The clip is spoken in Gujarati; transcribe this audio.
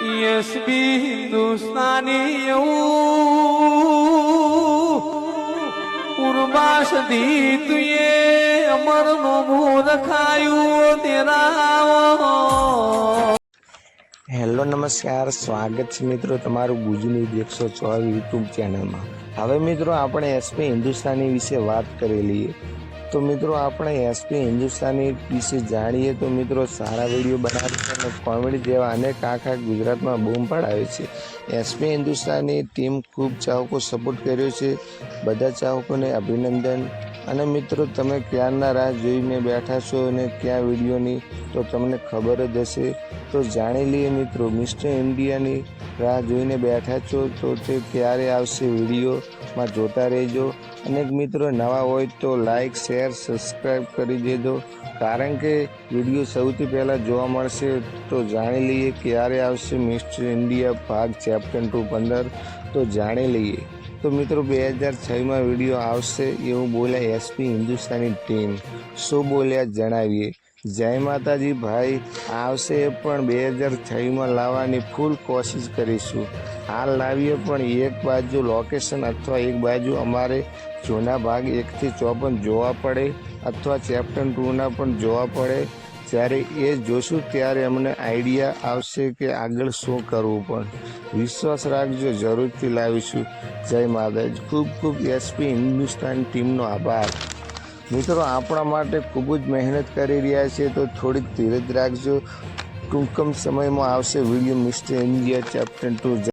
એસબી હિન્દુસ્તાની ઉર્વાસ દીતુએ અમર નો રખાયું તેરા હેલો, નમસ્કાર. સ્વાગત છે મિત્રો તમારું ગુજની એકસો ચોવીસ યુટ્યુબ ચેનલમાં. હવે મિત્રો આપણે એસપી હિન્દુસ્તાની વિશે વાત કરી લઈએ તો મિત્રો આપણે એસપી હિન્દુસ્તાની વિશે જાણીએ તો મિત્રો સારા વીડિયો બનાવે છે અને કોમેડી જેવા અનેક આખા ગુજરાતમાં બૂમ પડાવે છે. એસપી હિન્દુસ્તાની ટીમ ખૂબ ચાહકો સપોર્ટ કર્યો છે. બધા ચાહકોને અભિનંદન. અને મિત્રો, તમે ક્યારના રાહ જોઈને બેઠા છો અને ક્યાં વિડીયોની, તો તમને ખબર જ હશે. તો જાણી લઈએ મિત્રો, મિસ્ટર ઇન્ડિયાની રાહ જોઈને બેઠા છો, તો તે ક્યારે આવશે વિડીયોમાં જોતા રહેજો. અને મિત્રો, નવા હોય તો લાઈક, શેર સબસ્ક્રાઈબ કરી દેજો. કારણ કે વીડિયો સૌથી પહેલાં જોવા મળશે, તો જાણી લઈએ ક્યારે આવશે મિસ્ટર ઇન્ડિયા ભાગ ચેપ્ટર ટુ પંદર. તો જાણી લઈએ. તો મિત્રો બે હજાર છમાં વીડિયો આવશે એવું બોલ્યા એસપી હિન્દુસ્તાની ટીમ. શું બોલ્યા જણાવીએ. જય માતાજી ભાઈ, આવશે પણ બે હજાર છમાં લાવવાની ફૂલ કોશિશ કરીશું. હાલ લાવીએ પણ એક બાજુ લોકેશન અથવા એક બાજુ અમારે જૂના ભાગ એકથી ચોપન જોવા પડે અથવા ચેપ્ટર ટુના પણ જોવા પડે. જ્યારે એ જોશું ત્યારે અમને આઈડિયા આવશે કે આગળ શું કરવું પણ. વિશ્વાસ રાખજો, જરૂરથી લાવીશું. જય માતાજી ખૂબ ખૂબ એસપી હિન્દુસ્તાન ટીમનો આભાર. મિત્રો, આપણા માટે ખૂબ જ મહેનત કરી રહ્યા છે, તો થોડીક ધીરજ રાખજો. ટૂંકમ સમયમાં આવશે video mister India chapter two.